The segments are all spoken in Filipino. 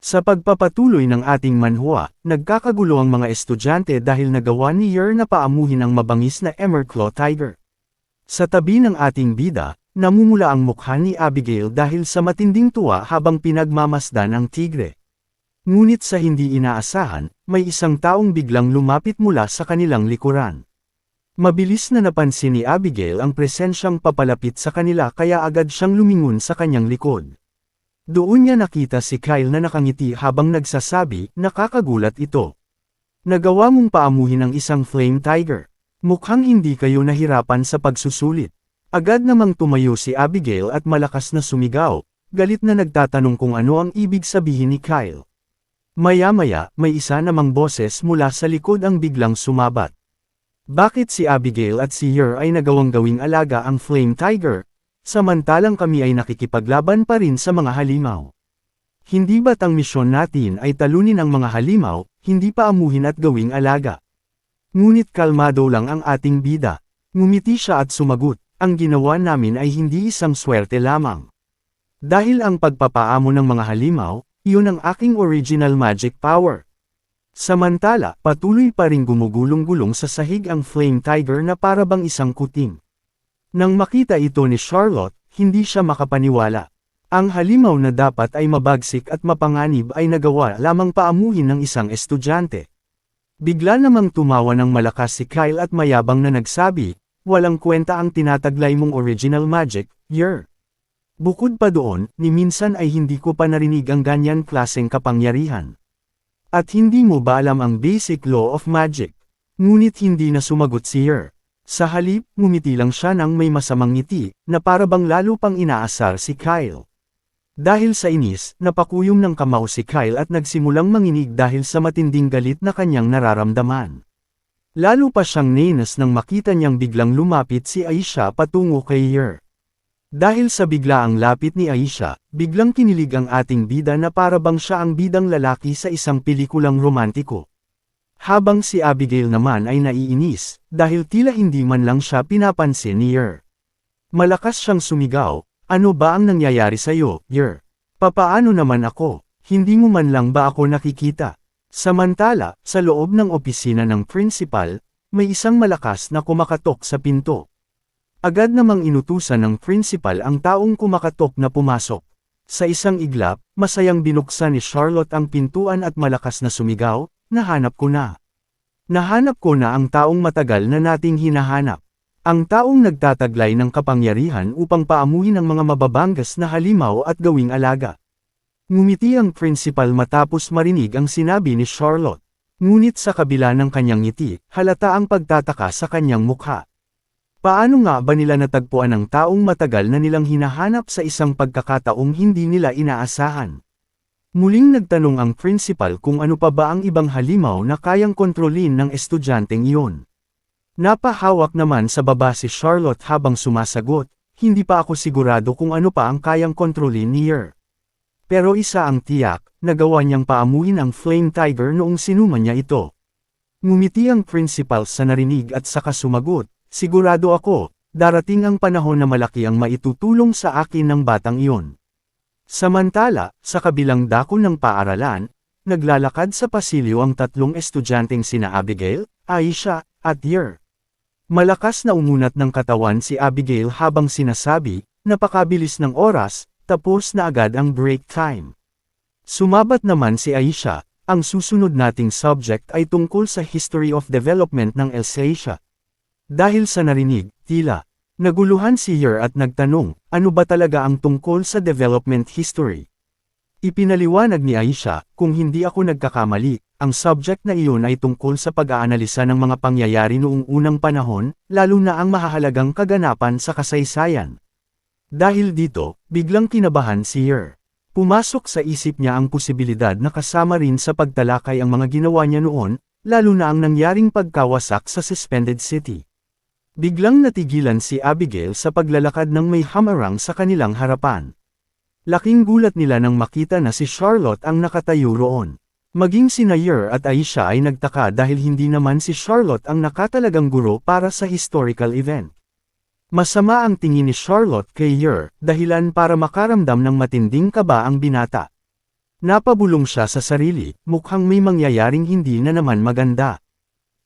Sa pagpapatuloy ng ating manhwa, nagkakagulo ang mga estudyante dahil nagawa ni Yer na paamuhin ang mabangis na Emerclaw Tiger. Sa tabi ng ating bida, namumula ang mukha ni Abigail dahil sa matinding tuwa habang pinagmamasdan ang tigre. Ngunit sa hindi inaasahan, may isang taong biglang lumapit mula sa kanilang likuran. Mabilis na napansin ni Abigail ang presensyang papalapit sa kanila kaya agad siyang lumingon sa kanyang likod. Doon niya nakita si Kyle na nakangiti habang nagsasabi, nakakagulat ito. Nagawa mong paamuhin ang isang flame tiger. Mukhang hindi kayo nahirapan sa pagsusulit. Agad namang tumayo si Abigail at malakas na sumigaw, galit na nagtatanong kung ano ang ibig sabihin ni Kyle. Maya-maya, may isa namang boses mula sa likod ang biglang sumabat. Bakit si Abigail at si Yer ay nagawang gawing alaga ang Flame Tiger, samantalang kami ay nakikipaglaban pa rin sa mga halimaw? Hindi ba't ang misyon natin ay talunin ang mga halimaw, hindi pa amuhin at gawing alaga? Ngunit kalmado lang ang ating bida. Ngumiti siya at sumagot, ang ginawa namin ay hindi isang swerte lamang. Dahil ang pagpapaamo ng mga halimaw, iyon ang aking original magic power. Samantala, patuloy pa ring gumugulong-gulong sa sahig ang Flame Tiger na para bang isang kuting. Nang makita ito ni Charlotte, hindi siya makapaniwala. Ang halimaw na dapat ay mabagsik at mapanganib ay nagawa lamang paamuhin ng isang estudyante. Bigla namang tumawa ng malakas si Kyle at mayabang na nagsabi, walang kwenta ang tinataglay mong original magic, yer. Bukod pa doon, ni minsan ay hindi ko pa narinig ang ganyan klaseng kapangyarihan. At hindi mo ba alam ang basic law of magic? Ngunit hindi na sumagot si Yer. Sa halip, ngumiti lang siya ng may masamang ngiti, na para bang lalo pang inaasar si Kyle. Dahil sa inis, napakuyom ng kamao si Kyle at nagsimulang manginig dahil sa matinding galit na kanyang nararamdaman. Lalo pa siyang nenas nang makita niyang biglang lumapit si Aisha patungo kay Yer. Dahil sa biglaang lapit ni Aisha, biglang kinilig ang ating bida na para bang siya ang bidang lalaki sa isang pelikulang romantiko. Habang si Abigail naman ay naiinis, dahil tila hindi man lang siya pinapansin ni Yer. Malakas siyang sumigaw, ano ba ang nangyayari sa'yo, Yer? Papaano naman ako? Hindi mo man lang ba ako nakikita? Samantala, sa loob ng opisina ng principal, may isang malakas na kumakatok sa pinto. Agad namang inutusan ng principal ang taong kumakatok na pumasok. Sa isang iglap, masayang binuksan ni Charlotte ang pintuan at malakas na sumigaw, nahanap ko na. Nahanap ko na ang taong matagal na nating hinahanap. Ang taong nagtataglay ng kapangyarihan upang paamuhin ang mga mababangas na halimaw at gawing alaga. Ngumiti ang principal matapos marinig ang sinabi ni Charlotte. Ngunit sa kabila ng kanyang ngiti, halata ang pagtataka sa kanyang mukha. Paano nga ba nila natagpuan ang taong matagal na nilang hinahanap sa isang pagkakataong hindi nila inaasahan? Muling nagtanong ang principal kung ano pa ba ang ibang halimaw na kayang kontrolin ng estudyanteng iyon. Napahawak naman sa baba si Charlotte habang sumasagot, hindi pa ako sigurado kung ano pa ang kayang kontrolin ni Yer. Pero isa ang tiyak, nagawa niyang paamuhin ang Flame Tiger noong sinuman niya ito. Ngumiti ang principal sa narinig at saka sumagot, sigurado ako, darating ang panahon na malaki ang maitutulong sa akin ng batang iyon. Samantala, sa kabilang dako ng paaralan, naglalakad sa pasilyo ang tatlong estudyanteng sina Abigail, Aisha, at Yer. Malakas na umunat ng katawan si Abigail habang sinasabi, napakabilis ng oras, tapos na agad ang break time. Sumabat naman si Aisha, ang susunod nating subject ay tungkol sa history of development ng Alsatia. Dahil sa narinig, tila, Naguluhan si Yer at nagtanong, ano ba talaga ang tungkol sa development history? Ipinaliwanag ni Aisha, kung hindi ako nagkakamali, ang subject na iyon ay tungkol sa pag-aanalisa ng mga pangyayari noong unang panahon, lalo na ang mahahalagang kaganapan sa kasaysayan. Dahil dito, biglang kinabahan si Yer. Pumasok sa isip niya ang posibilidad na kasama rin sa pagtalakay ang mga ginawa niya noon, lalo na ang nangyaring pagkawasak sa Suspended City. Biglang natigilan si Abigail sa paglalakad ng may hamarang sa kanilang harapan. Laking gulat nila nang makita na si Charlotte ang nakatayo roon. Maging si Nayer at Aisha ay nagtaka dahil hindi naman si Charlotte ang nakatalagang guro para sa historical event. Masama ang tingin ni Charlotte kay Yer, dahilan para makaramdam ng matinding kaba ang binata. Napabulong siya sa sarili, mukhang may mangyayaring hindi na naman maganda.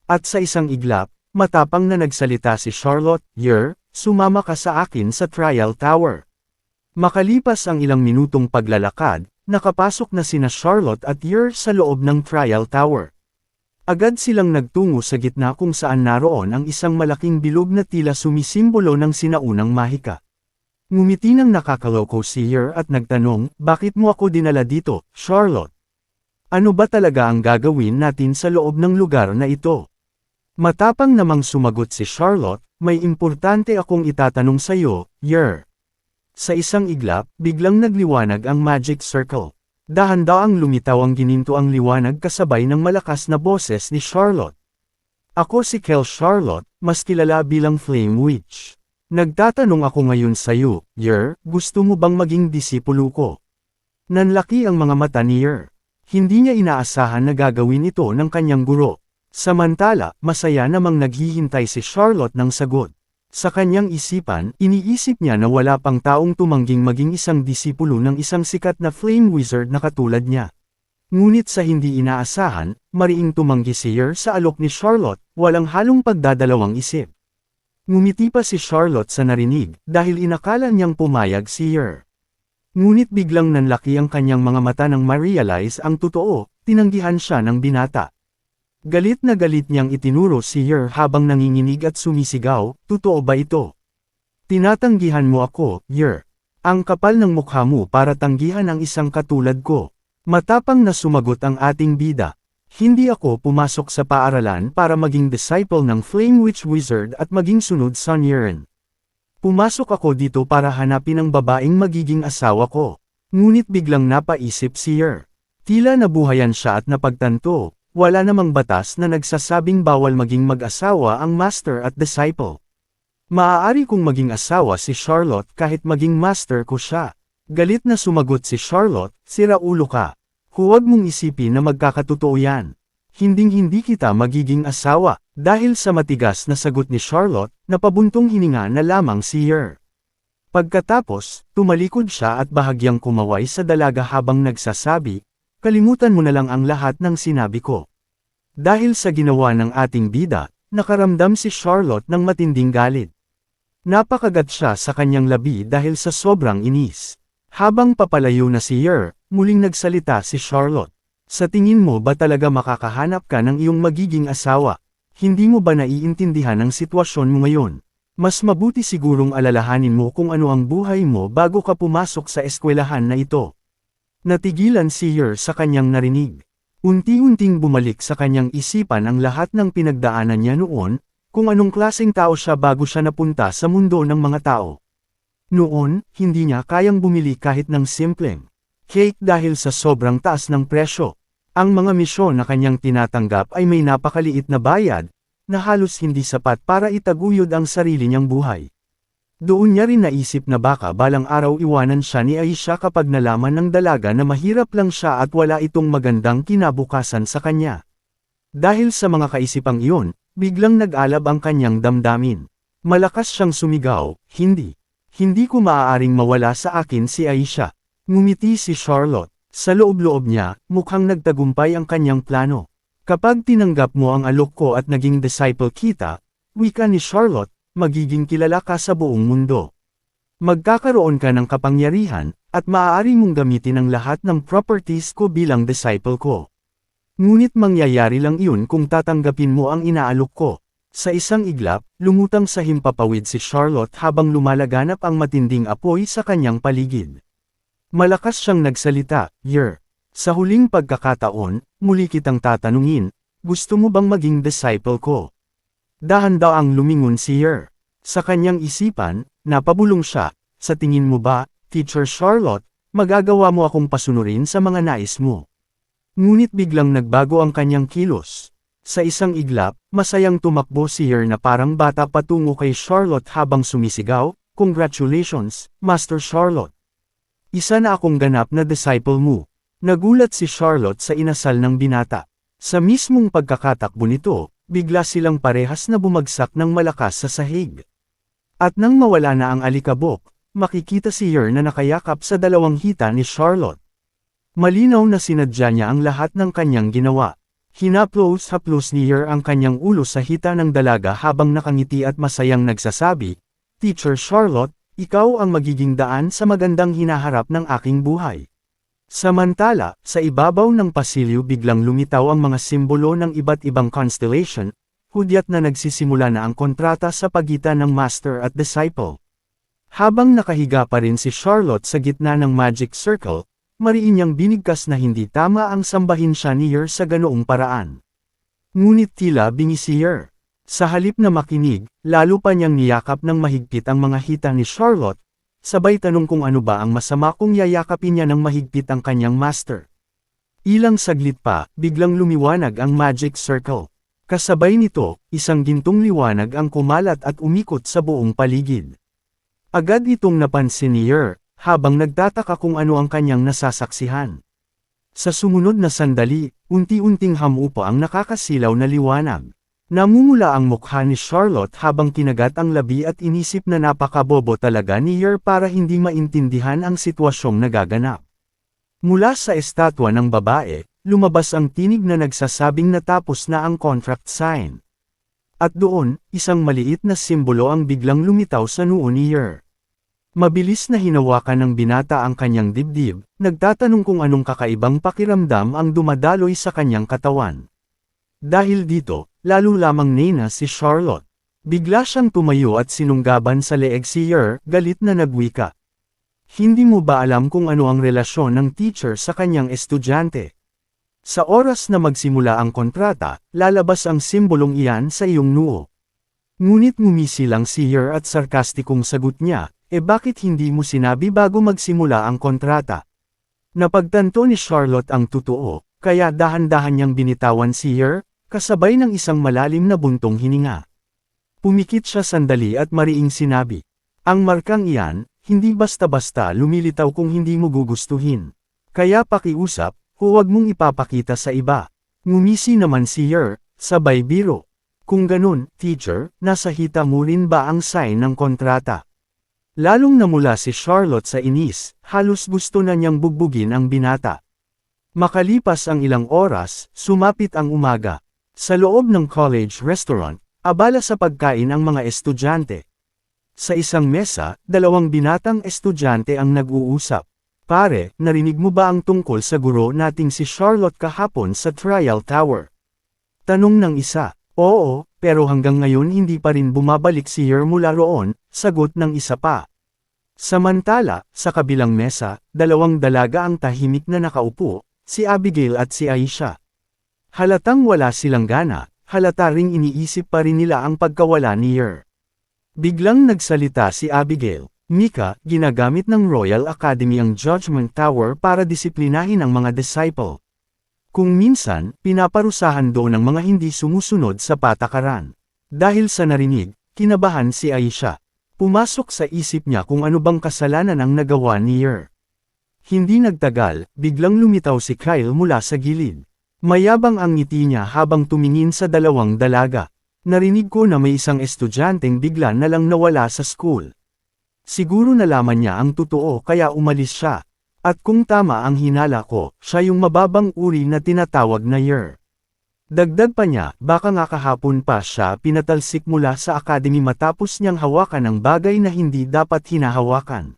At sa isang iglap, matapang na nagsalita si Charlotte, Yer, sumama ka sa akin sa trial tower. Makalipas ang ilang minutong paglalakad, nakapasok na sina Charlotte at Yer sa loob ng trial tower. Agad silang nagtungo sa gitna kung saan naroon ang isang malaking bilog na tila sumisimbolo ng sinaunang mahika. Ngumiti ng nakakaloko si Yer at nagtanong, bakit mo ako dinala dito, Charlotte? Ano ba talaga ang gagawin natin sa loob ng lugar na ito? Matapang namang sumagot si Charlotte, may importante akong itatanong sa iyo, Yer. Sa isang iglap, biglang nagliwanag ang magic circle. Dahan-daang lumitaw ang gininto ang liwanag kasabay ng malakas na boses ni Charlotte. Ako si Kel Charlotte, mas kilala bilang Flame Witch. Nagtatanong ako ngayon sa iyo, Yer, gusto mo bang maging disipulo ko? Nanlaki ang mga mata ni Yer. Hindi niya inaasahan na gagawin ito ng kanyang guro. Samantala, masaya namang naghihintay si Charlotte ng sagot. Sa kanyang isipan, iniisip niya na wala pang taong tumangging maging isang disipulo ng isang sikat na flame wizard na katulad niya. Ngunit sa hindi inaasahan, mariing tumanggi si Yer sa alok ni Charlotte, walang halong pagdadalawang isip. Ngumiti pa si Charlotte sa narinig, dahil inakala niyang pumayag si Yer. Ngunit biglang nanlaki ang kanyang mga mata nang ma-realize ang totoo, tinanggihan siya ng binata. Galit na galit niyang itinuro si Yer habang nanginginig at sumisigaw, totoo ba ito? Tinatanggihan mo ako, Yer. Ang kapal ng mukha mo para tanggihan ang isang katulad ko. Matapang na sumagot ang ating bida. Hindi ako pumasok sa paaralan para maging disciple ng Flame Witch Wizard at maging sunod sa Niren. Pumasok ako dito para hanapin ang babaeng magiging asawa ko. Ngunit biglang napaisip si Yer. Tila nabuhayan siya at napagtanto, wala namang batas na nagsasabing bawal maging mag-asawa ang master at disciple. Maaari kong maging asawa si Charlotte kahit maging master ko siya. Galit na sumagot si Charlotte, sira ulo ka. Huwag mong isipin na magkakatotoo yan. Hinding-hindi kita magiging asawa, dahil sa matigas na sagot ni Charlotte, napabuntong hininga na lamang si Yer. Pagkatapos, tumalikod siya at bahagyang kumaway sa dalaga habang nagsasabi, kalimutan mo na lang ang lahat ng sinabi ko. Dahil sa ginawa ng ating bida, nakaramdam si Charlotte ng matinding galit. Napakagat siya sa kanyang labi dahil sa sobrang inis. Habang papalayo na si Yer, muling nagsalita si Charlotte. Sa tingin mo ba talaga makakahanap ka ng iyong magiging asawa? Hindi mo ba naiintindihan ang sitwasyon mo ngayon? Mas mabuti sigurong alalahanin mo kung ano ang buhay mo bago ka pumasok sa eskwelahan na ito. Natigilan si Yer sa kanyang narinig. Unti-unting bumalik sa kanyang isipan ang lahat ng pinagdaanan niya noon, kung anong klaseng tao siya bago siya napunta sa mundo ng mga tao. Noon, hindi niya kayang bumili kahit ng simpleng cake dahil sa sobrang taas ng presyo. Ang mga misyon na kanyang tinatanggap ay may napakaliit na bayad, na halos hindi sapat para itaguyod ang sarili niyang buhay. Doon niya rin naisip na baka balang araw iwanan siya ni Aisha kapag nalaman ng dalaga na mahirap lang siya at wala itong magandang kinabukasan sa kanya. Dahil sa mga kaisipang iyon, biglang nag-alab ang kanyang damdamin. Malakas siyang sumigaw, hindi. Hindi ko maaaring mawala sa akin si Aisha. Ngumiti si Charlotte. Sa loob-loob niya, mukhang nagtagumpay ang kanyang plano. Kapag tinanggap mo ang alok ko at naging disciple kita, wika ni Charlotte, magiging kilala ka sa buong mundo. Magkakaroon ka ng kapangyarihan, at maaari mong gamitin ang lahat ng properties ko bilang disciple ko. Ngunit mangyayari lang iyon kung tatanggapin mo ang inaalok ko. Sa isang iglap, lumutang sa himpapawid si Charlotte habang lumalaganap ang matinding apoy sa kanyang paligid. Malakas siyang nagsalita, Yer. Sa huling pagkakataon, muli kitang tatanungin, gusto mo bang maging disciple ko? Dahan-daang lumingon si Yer. Sa kanyang isipan, napabulong siya, sa tingin mo ba, Teacher Charlotte, magagawa mo akong pasunurin sa mga nais mo. Ngunit biglang nagbago ang kanyang kilos. Sa isang iglap, masayang tumakbo si Yer na parang bata patungo kay Charlotte habang sumisigaw, Congratulations, Master Charlotte! Isa na akong ganap na disciple mo. Nagulat si Charlotte sa inasal ng binata. Sa mismong pagkakatakbo nito, bigla silang parehas na bumagsak ng malakas sa sahig. At nang mawala na ang alikabok, makikita si Yer na nakayakap sa dalawang hita ni Charlotte. Malinaw na sinadya niya ang lahat ng kanyang ginawa. Hinaplos-haplos ni Yer ang kanyang ulo sa hita ng dalaga habang nakangiti at masayang nagsasabi, Teacher Charlotte, ikaw ang magiging daan sa magandang hinaharap ng aking buhay. Samantala, sa ibabaw ng pasilyo biglang lumitaw ang mga simbolo ng iba't ibang constellation, hudyat na nagsisimula na ang kontrata sa pagitan ng master at disciple. Habang nakahiga pa rin si Charlotte sa gitna ng magic circle, mariin niyang binigkas na hindi tama ang sambahin siya ni Yer sa ganoong paraan. Ngunit tila bingi si Yer. Sa halip na makinig, lalo pa niyang niyakap ng mahigpit ang mga hita ni Charlotte, sabay tanong kung ano ba ang masama kung yayakapin niya ng mahigpit ang kanyang master. Ilang saglit pa, biglang lumiwanag ang magic circle. Kasabay nito, isang gintong liwanag ang kumalat at umikot sa buong paligid. Agad itong napansin ni Yer, habang nagtataka kung ano ang kanyang nasasaksihan. Sa sumunod na sandali, unti-unting hamupa ang nakakasilaw na liwanag. Namumula ang mukha ni Charlotte habang kinagat ang labi at inisip na napakabobo talaga ni Yer para hindi maintindihan ang sitwasyong nagaganap. Mula sa estatwa ng babae, lumabas ang tinig na nagsasabing natapos na ang contract sign. At doon, isang maliit na simbolo ang biglang lumitaw sa noo ni Yer. Mabilis na hinawakan ng binata ang kanyang dibdib, nagtatanong kung anong kakaibang pakiramdam ang dumadaloy sa kanyang katawan. Dahil dito, lalo lamang nena si Charlotte. Bigla siyang tumayo at sinunggaban sa leeg si Yer, galit na nagwika. Hindi mo ba alam kung ano ang relasyon ng teacher sa kanyang estudyante? Sa oras na magsimula ang kontrata, lalabas ang simbolong iyan sa iyong noo. Ngunit ngumisi lang si Yer at sarkastikong sagot niya, e bakit hindi mo sinabi bago magsimula ang kontrata? Napagtanto ni Charlotte ang totoo, kaya dahan-dahan niyang binitawan si Yer, kasabay ng isang malalim na buntong hininga. Pumikit siya sandali at mariing sinabi, Ang markang iyan, hindi basta-basta lumilitaw kung hindi mo gugustuhin. Kaya pakiusap, huwag mong ipapakita sa iba. Ngumisi naman si Yer, sabay biro. Kung ganun, teacher, nasa hita mo rin ba ang sign ng kontrata? Lalong namula si Charlotte sa inis, halos gusto na niyang bugbugin ang binata. Makalipas ang ilang oras, sumapit ang umaga. Sa loob ng college restaurant, abala sa pagkain ang mga estudyante. Sa isang mesa, dalawang binatang estudyante ang nag-uusap. Pare, narinig mo ba ang tungkol sa guro nating si Charlotte kahapon sa trial tower? Tanong ng isa, oo, pero hanggang ngayon hindi pa rin bumabalik si Yer mula roon, sagot ng isa pa. Samantala, sa kabilang mesa, dalawang dalaga ang tahimik na nakaupo, si Abigail at si Aisha. Halatang wala silang gana, halata ring iniisip pa rin nila ang pagkawala ni Yer. Biglang nagsalita si Abigail, Mika, ginagamit ng Royal Academy ang Judgment Tower para disiplinahin ang mga disciple. Kung minsan, pinaparusahan doon ang mga hindi sumusunod sa patakaran. Dahil sa narinig, kinabahan si Aisha. Pumasok sa isip niya kung ano bang kasalanan ang nagawa ni Yer. Hindi nagtagal, biglang lumitaw si Kyle mula sa gilid. Mayabang ang ngiti niya habang tumingin sa dalawang dalaga. Narinig ko na may isang estudyanteng bigla na lang nawala sa school. Siguro nalaman niya ang totoo kaya umalis siya. At kung tama ang hinala ko, siya yung mababang uri na tinatawag na Yer. Dagdag pa niya, baka nga kahapon pa siya pinatalsik mula sa academy matapos niyang hawakan ang bagay na hindi dapat hinahawakan.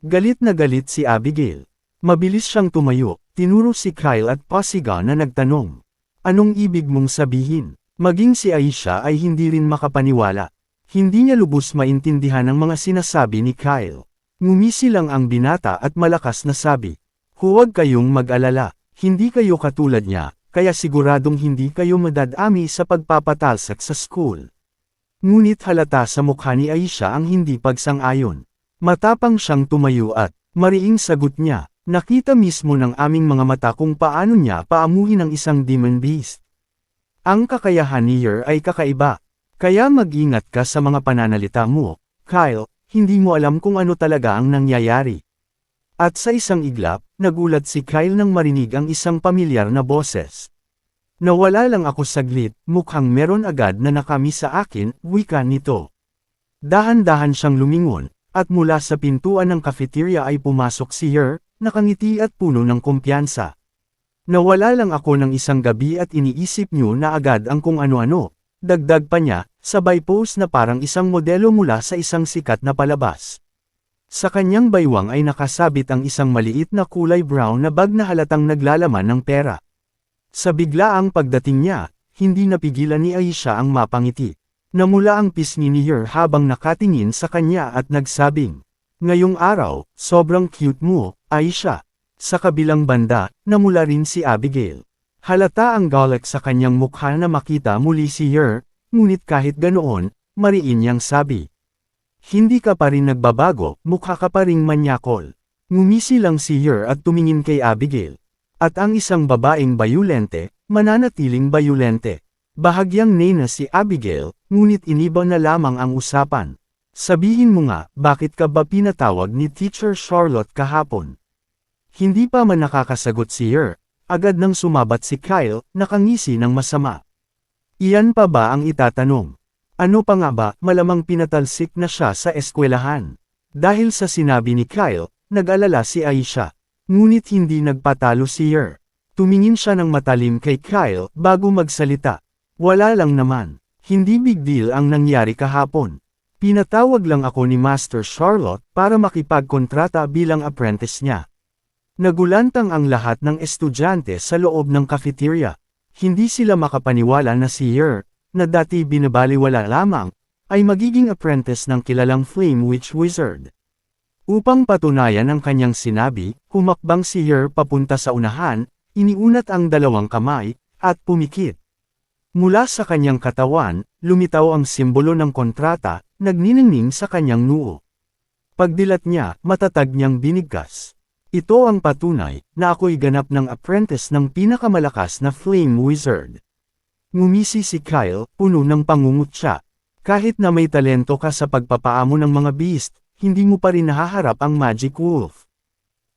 Galit na galit si Abigail. Mabilis siyang tumayo, tinuro si Kyle at Pasiga na nagtanong. Anong ibig mong sabihin? Maging si Aisha ay hindi rin makapaniwala. Hindi niya lubos maintindihan ang mga sinasabi ni Kyle. Ngumisi lang ang binata at malakas na sabi, Huwag kayong mag-alala, hindi kayo katulad niya, kaya siguradong hindi kayo madadami sa pagpapatalsak sa school. Ngunit halata sa mukha ni Aisha ang hindi pagsang-ayon. Matapang siyang tumayo at, mariing sagot niya, nakita mismo ng aming mga mata kung paano niya paamuhin ang isang demon beast. Ang kakayahan ni Yer ay kakaiba, kaya mag-ingat ka sa mga pananalita mo, Kyle, hindi mo alam kung ano talaga ang nangyayari. At sa isang iglap, nagulat si Kyle nang marinig ang isang pamilyar na boses. Nawala lang ako saglit, mukhang meron agad na nakami sa akin, wika nito. Dahan-dahan siyang lumingon, at mula sa pintuan ng cafeteria ay pumasok si Yer, nakangiti at puno ng kumpiyansa. Nawala lang ako ng isang gabi at iniisip niyo na agad ang kung ano-ano. Dagdag pa niya, sabay pose na parang isang modelo mula sa isang sikat na palabas. Sa kanyang baywang ay nakasabit ang isang maliit na kulay brown na bag na halatang naglalaman ng pera. Sa biglaang pagdating niya, hindi napigilan ni Aisha ang mapangiti. Namula ang pisngi ni Yer habang nakatingin sa kanya at nagsabing, Ngayong araw, sobrang cute mo, Aisha. Sa kabilang banda, namula rin si Abigail. Halata ang galak sa kanyang mukha na makita muli si Yer, ngunit kahit ganoon, mariin niyang sabi. Hindi ka pa rin nagbabago, mukha ka pa ring manyakol. Ngumisi lang si Yer at tumingin kay Abigail. At ang isang babaeng bayulente, mananatiling bayulente. Bahagyang nena si Abigail, ngunit iniba na lamang ang usapan. Sabihin mo nga, bakit ka ba pinatawag ni Teacher Charlotte kahapon? Hindi pa man nakakasagot si Yer, agad nang sumabat si Kyle, nakangisi ng masama. Iyan pa ba ang itatanong? Ano pa nga ba, malamang pinatalsik na siya sa eskwelahan. Dahil sa sinabi ni Kyle, nag-alala si Aisha. Ngunit hindi nagpatalo si Yer. Tumingin siya ng matalim kay Kyle bago magsalita. Wala lang naman. Hindi big deal ang nangyari kahapon. Pinatawag lang ako ni Master Charlotte para makipagkontrata bilang apprentice niya. Nagulantang ang lahat ng estudyante sa loob ng cafeteria. Hindi sila makapaniwala na si Yer, na dati binabaliwala lamang, ay magiging apprentice ng kilalang Flame Witch Wizard. Upang patunayan ang kanyang sinabi, humakbang si Yer papunta sa unahan, iniunat ang dalawang kamay, at pumikit. Mula sa kanyang katawan, lumitaw ang simbolo ng kontrata, nagniningning sa kanyang noo. Pagdilat niya, matatag niyang binigkas. Ito ang patunay, na ako'y ganap ng apprentice ng pinakamalakas na Flame Wizard. Ngumisi si Kyle, puno ng pangungutya. Kahit na may talento ka sa pagpapaamo ng mga beast, hindi mo pa rin nahaharap ang Magic Wolf.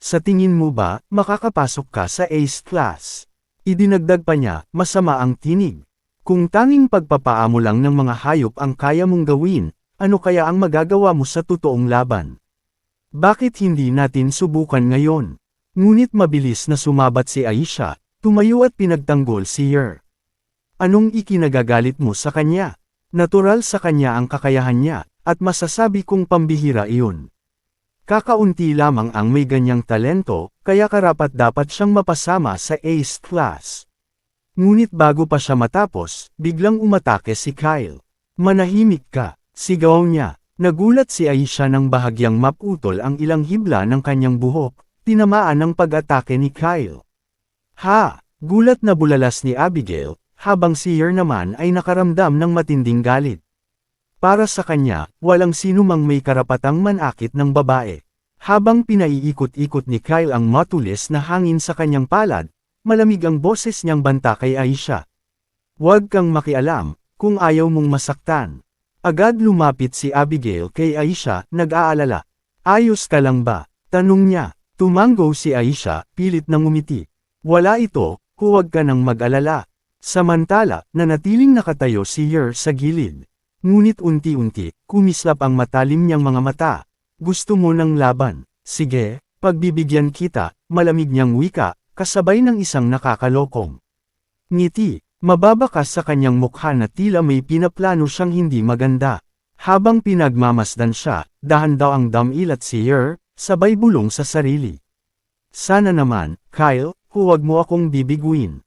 Sa tingin mo ba, makakapasok ka sa Ace Class? Idinagdag pa niya, masama ang tinig. Kung tanging pagpapaamo lang ng mga hayop ang kaya mong gawin, ano kaya ang magagawa mo sa totoong laban? Bakit hindi natin subukan ngayon? Ngunit mabilis na sumabat si Aisha, tumayo at pinagtanggol si Yer. Anong ikinagagalit mo sa kanya? Natural sa kanya ang kakayahan niya, at masasabi kong pambihira iyon. Kakaunti lamang ang may ganyang talento, kaya karapat dapat siyang mapasama sa ace class. Ngunit bago pa siya matapos, biglang umatake si Kyle. Manahimik ka, sigaw niya. Nagulat si Aisha nang bahagyang maputol ang ilang hibla ng kanyang buhok, tinamaan ng pag-atake ni Kyle. Ha! Gulat na bulalas ni Abigail, habang si Yer naman ay nakaramdam ng matinding galit. Para sa kanya, walang sino mang may karapatang manakit ng babae. Habang pinaiikot-ikot ni Kyle ang matulis na hangin sa kanyang palad, malamig ang boses niyang banta kay Aisha. Huwag kang makialam, kung ayaw mong masaktan. Agad lumapit si Abigail kay Aisha, nag-aalala. Ayos ka lang ba? Tanong niya. Tumanggo si Aisha, pilit na ngumiti. Wala ito, huwag ka nang mag-alala. Samantala, nanatiling nakatayo si Yer sa gilid. Ngunit unti-unti, kumislap ang matalim niyang mga mata. Gusto mo ng laban? Sige, pagbibigyan kita, malamig niyang wika, kasabay ng isang nakakalokong. Ngiti, mababakas sa kanyang mukha na tila may pinaplano siyang hindi maganda. Habang pinagmamasdan siya, dahan daw ang damilat si Yer, sabay bulong sa sarili. Sana naman, Kyle, huwag mo akong bibiguin.